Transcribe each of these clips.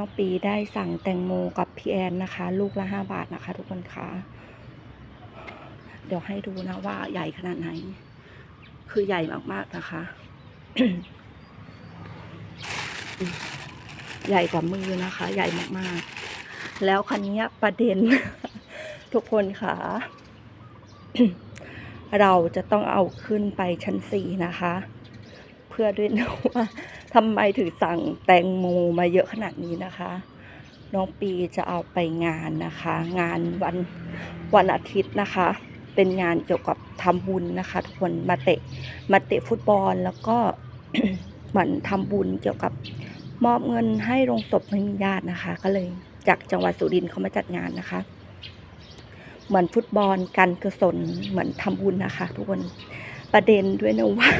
น้องปีได้สั่งแตงโมกับพี่แอนนะคะ ลูกละห้าบาทนะคะ ทุกคนคะเดี๋ยวให้ดูนะว่าใหญ่ขนาดไหน คือใหญ่มากๆนะคะ ใหญ่กว่ามือนะคะ ใหญ่มากๆ แล้วคันนี้ประเด็น ทุกคนค่ะเราจะต้องเอาขึ้นไปชั้นสี่นะคะ เพื่อด้วยนะว่า ทำไมถึงสั่งแตงโมมาเยอะขนาดนี้นะคะ น้องปีจะเอาไปงานนะคะ งานวันวันอาทิตย์นะคะ เป็นงานเกี่ยวกับทำบุญนะคะทุกคนมาเตะมาเตะฟุตบอลแล้วก็เหมือนทำบุญเกี่ยวกับมอบเงินให้โรงศพไม่มีญาตินะคะ ก็เลยจากจังหวัดสุรินทร์เขามาจัดงานนะคะ เหมือนฟุตบอลการกุศลเหมือนทำบุญนะคะ ทุกคนประเด็นด้วยนะว่า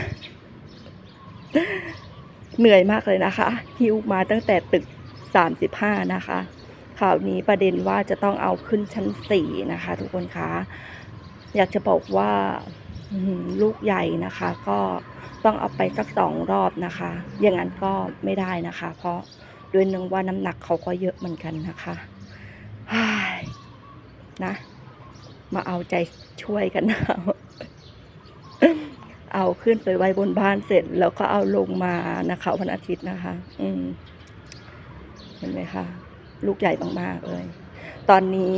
เหนื่อยมากเลยนะคะฮิวมาตั้งแต่ตึก 35 นะคะ ข่าวนี้ประเด็นว่าจะต้องเอาขึ้นชั้น 4 นะคะ ทุกคนคะอยากจะบอกว่าลูกใหญ่นะคะ ก็ต้องเอาไปสักสองรอบนะคะ อย่างนั้นก็ไม่ได้นะคะ เพราะด้วยนึงว่าน้ำหนักเขาก็เยอะเหมือนกันนะคะฮ่ายนะ มาเอาใจช่วยกันนะ เอาขึ้นไปไว้บนบ้านเสร็จ แล้วก็เอาลงมานะคะวันอาทิตย์นะคะ อืมเห็นไหมคะลูกใหญ่มากๆเลย ตอนนี้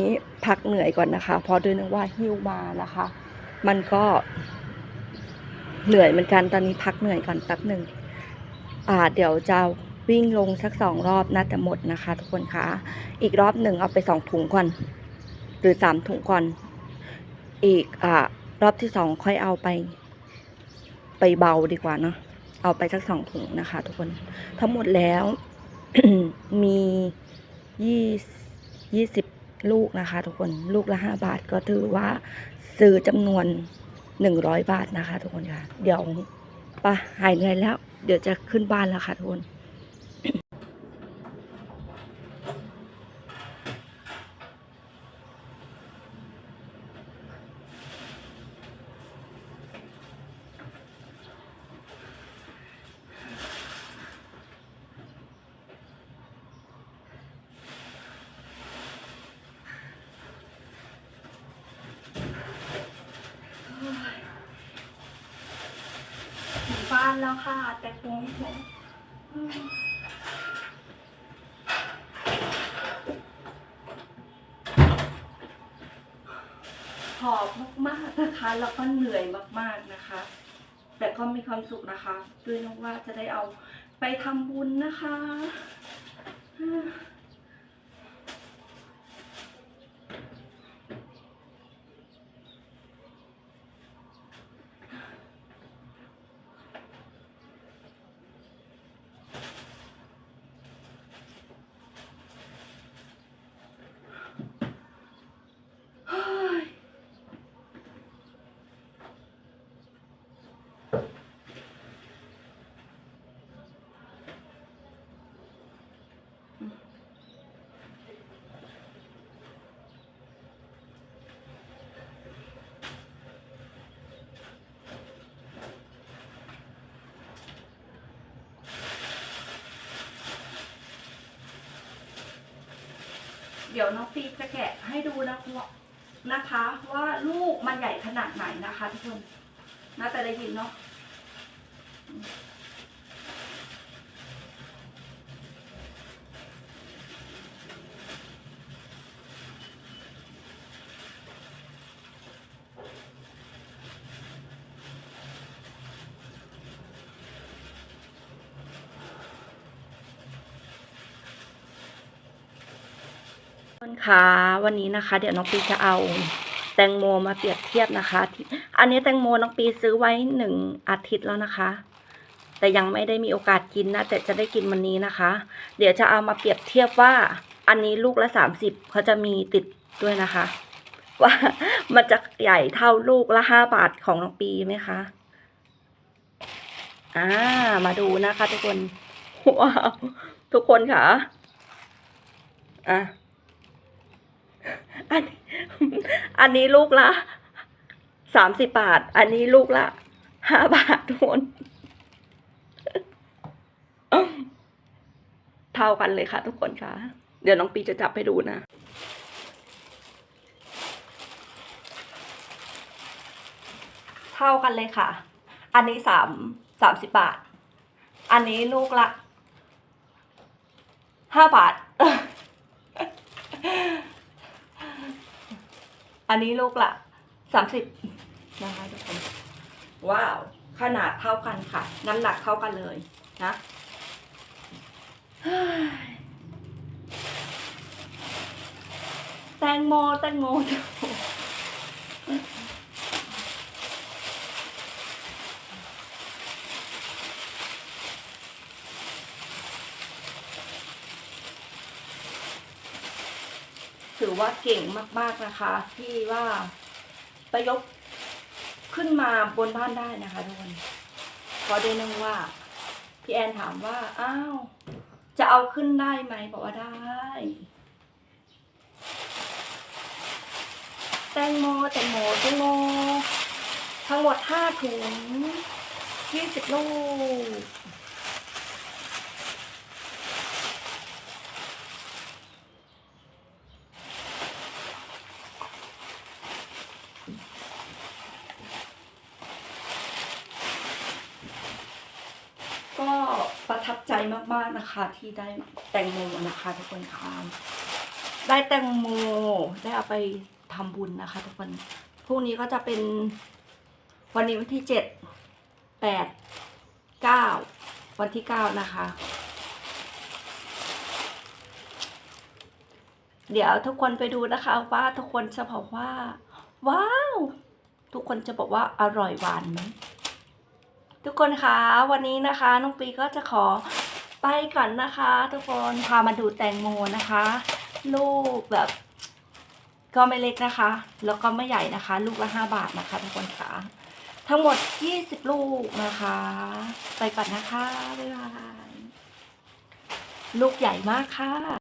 พักเหนื่อยก่อนนะคะ เพราะด้วยนึกว่าหิ้วมานะคะ มันก็เหนื่อยเหมือนกันตอนนี้พักเหนื่อยก่อนแป๊บหนึ่งอ่า เดี๋ยวจะวิ่งลงสักสองรอบน่าจะหมดนะคะ ทุกคนคะอีกรอบหนึ่งเอาไปสองถุงก่อน หรือสามถุงก่อน อีกอ่ารอบที่สองค่อยเอาไป ไปเบาดีกว่าเนาะเอาไปสักสองถุงนะคะ ทุกคนทั้งหมดแล้วมียี่ยี่สิบลูกนะคะ ทุกคนลูกละห้าบาทก็ถือว่าซื้อจำนวนหนึ่งร้อยบาทนะคะ ทุกคนค่ะ เดี๋ยวไปะหายเหนื่อยแล้ว เดี๋ยวจะขึ้นบ้านแล้วค่ะทุกคน ถึงบ้าน แล้วค่ะ แต่คงหอบมากๆนะคะ แล้วก็เหนื่อยมากๆนะคะ แต่ก็มีความสุขนะคะด้วยนะว่าจะได้เอาไปทำบุญนะคะ เดี๋ยวน้องปีจะแกะให้ดูนะคะนะคะ ว่าลูกมันใหญ่ขนาดไหนนะคะทุกคนน่าจะได้ยินเนาะ คะ วันนี้นะคะ เดี๋ยวน้องปีจะเอาแตงโมมาเปรียบเทียบนะคะที่อันนี้แตงโมน้องปีซื้อไว้หนึ่งอาทิตย์แล้วนะคะ แต่ยังไม่ได้มีโอกาสกินนะ แต่จะได้กินวันนี้นะคะ เดี๋ยวจะเอามาเปรียบเทียบว่า อันนี้ลูกละสามสิบเขาจะมีติดด้วยนะคะ ว่ามันจะใหญ่เท่าลูกละห้าบาทของน้องปีไหมคะอ่ามาดูนะคะ ทุกคนว้าวทุกคนค่ะอะ อันนี้ลูกละสามสิบบาท อันนี้ลูกละห้าบาททุกคนเท่ากันเลยค่ะ ทุกคนค่ะ เดี๋ยวน้องปีจะจับให้ดูนะเท่ากันเลยค่ะ อันนี้สามสามสิบบาท อันนี้ลูกละห้าบาท อันนี้ลูกละสามสิบนะคะทุกคนว้าว ขนาดเท่ากันค่ะ น้ำหนักเท่ากันเลยนะเฮ้ยแตงโมแตงโมแตงโม ถือว่าเก่งมากๆนะคะ ที่ว่าไปยกขึ้นมาบนบ้านได้นะคะทุกคนพราะได้นึงว่าพี่แอนถามว่าอ้าวจะเอาขึ้นได้ไหมบอกว่าได้ แตงโมแตงโมแตงโมทั้งหมดห้าถุงยี่สิบลูก ประทับใจมากๆนะคะ ที่ได้แตงโมนะคะ ทุกคนค่ะได้แตงโมได้เอาไปทำบุญนะคะ ทุกคนพรุ่งนี้ก็จะเป็นวันนี้วันที่เจ็ดแปดเก้าวันที่เก้านะคะ เดี๋ยวทุกคนไปดูนะคะว่าทุกคนจะบอกว่า ว้าว ทุกคนจะบอกว่าอร่อยหวานไหม ทุกคนคะวันนี้นะคะน้องปีก็จะขอไปก่อนนะคะ ทุกคนพามาดูแตงโมนะคะ ลูกแบบ ก็ไม่เล็กนะคะ แล้วก็ไม่ใหญ่นะคะ ลูกละห้าบาทนะคะ ทุกคนคะทั้งหมดยี่สิบลูกนะคะ ไปก่อนนะคะบ๊ายบายลูกใหญ่มากค่ะ